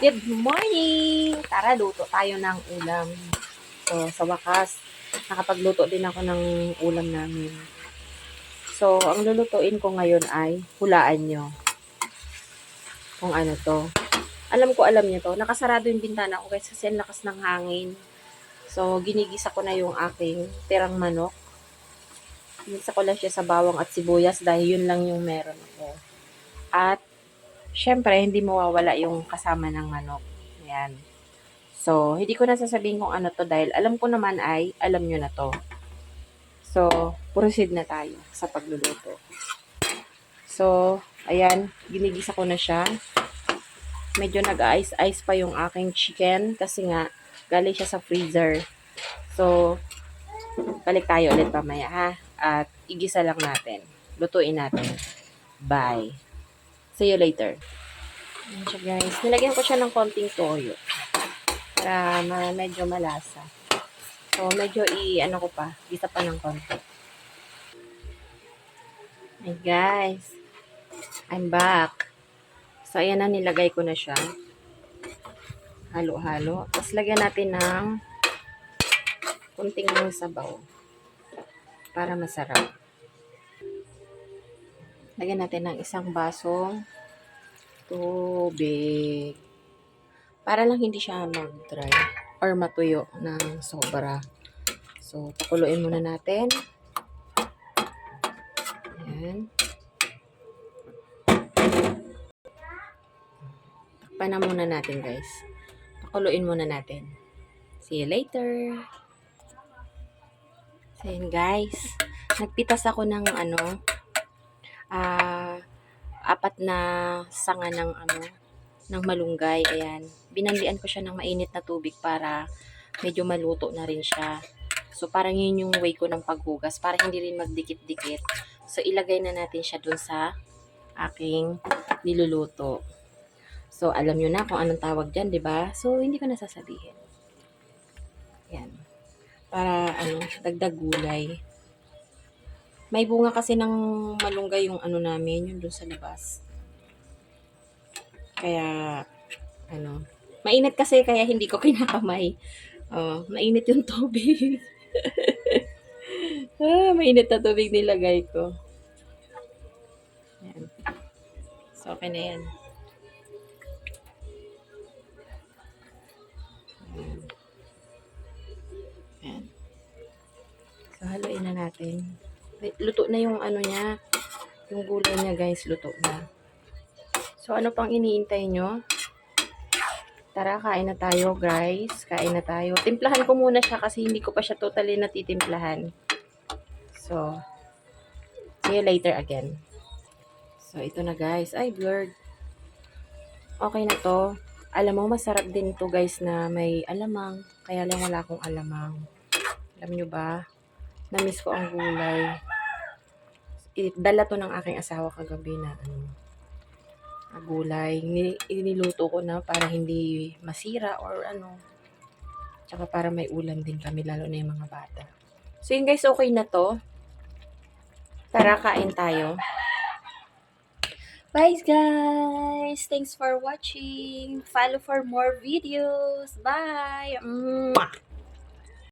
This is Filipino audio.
Good morning! Tara, luto tayo ng ulam. So, sa wakas, nakapagluto din ako ng ulam namin. So, ang lulutuin ko ngayon ay hulaan nyo. Kung ano to. Alam ko, alam nyo to. Nakasarado yung bintana ko kasi kasi ang lakas ng hangin. So, ginigisa ko na yung aking tirang manok. Ginigisa ko lang siya sa bawang at sibuyas dahil yun lang yung meron ako. At syempre, hindi mawawala yung kasama ng manok. Ayan. So, hindi ko na sasabihin kung ano to dahil alam ko naman ay, alam nyo na to. So, proceed na tayo sa pagluluto. So, ayan, ginigisa ko na siya. Medyo nag-ice-ice pa yung aking chicken kasi nga, galing siya sa freezer. So, balik tayo ulit pamaya ha. At igisa lang natin. Lutuin natin. Bye. See you later. Ayan siya guys. Nilagyan ko siya ng konting toyo. Para ma- medyo malasa. So, medyo i-ano ko pa. Gisa pa ng konti. Hey guys. I'm back. So, ayan na. Nilagay ko na siya. Halo-halo. Tapos, lagyan natin ng kunting sabaw. Para masarap. Lagyan natin ng isang basong tubig. Para lang hindi siya mag-dry or matuyo ng sobra. So, pakuluin muna natin. Ayan. Takpan na muna natin, guys. Pakuluin muna natin. See you later. So, yun, guys. Nagpitas ako ng ano, ah, apat na sanga ng ano, ng malunggay. Ayan. Binandian ko siya ng mainit na tubig para medyo maluto na rin siya. So, parang yun yung way ko ng paghugas para hindi rin magdikit-dikit. So, ilagay na natin siya dun sa aking niluluto. So, alam nyo na kung anong tawag dyan, ba? So, hindi ko na sasabihin. Yan. Para, ano, dagdag gulay. May bunga kasi ng malunggay yung ano namin, yung doon sa labas. Kaya, ano, mainit kasi kaya hindi ko kinakamay. Oh, mainit yung tubig. ah, mainit na tubig nilagay ko. Yan. So, okay na yan. Yan. Yan. So, haluin na natin. Luto na yung ano niya. Yung gulay niya, guys, luto na. So, ano pang iniintay nyo? Tara, kain na tayo, guys. Kain na tayo. Timplahan ko muna siya kasi hindi ko pa siya totally natitimplahan. So, see you later again. So, ito na, guys. Ay, blurred. Okay na to. Alam mo, masarap din to, guys, na may alamang. Kaya lang wala akong alamang. Alam nyo ba? Namiss ko ang gulay. Dala to ng aking asawa kagabi na ano, gulay. Ni- Iniluto ko na para hindi masira or ano. Tsaka para may ulam din kami, lalo na yung mga bata. So yun guys, okay na to. Tara, kain tayo. Bye guys! Thanks for watching. Follow for more videos. Bye! Mwah!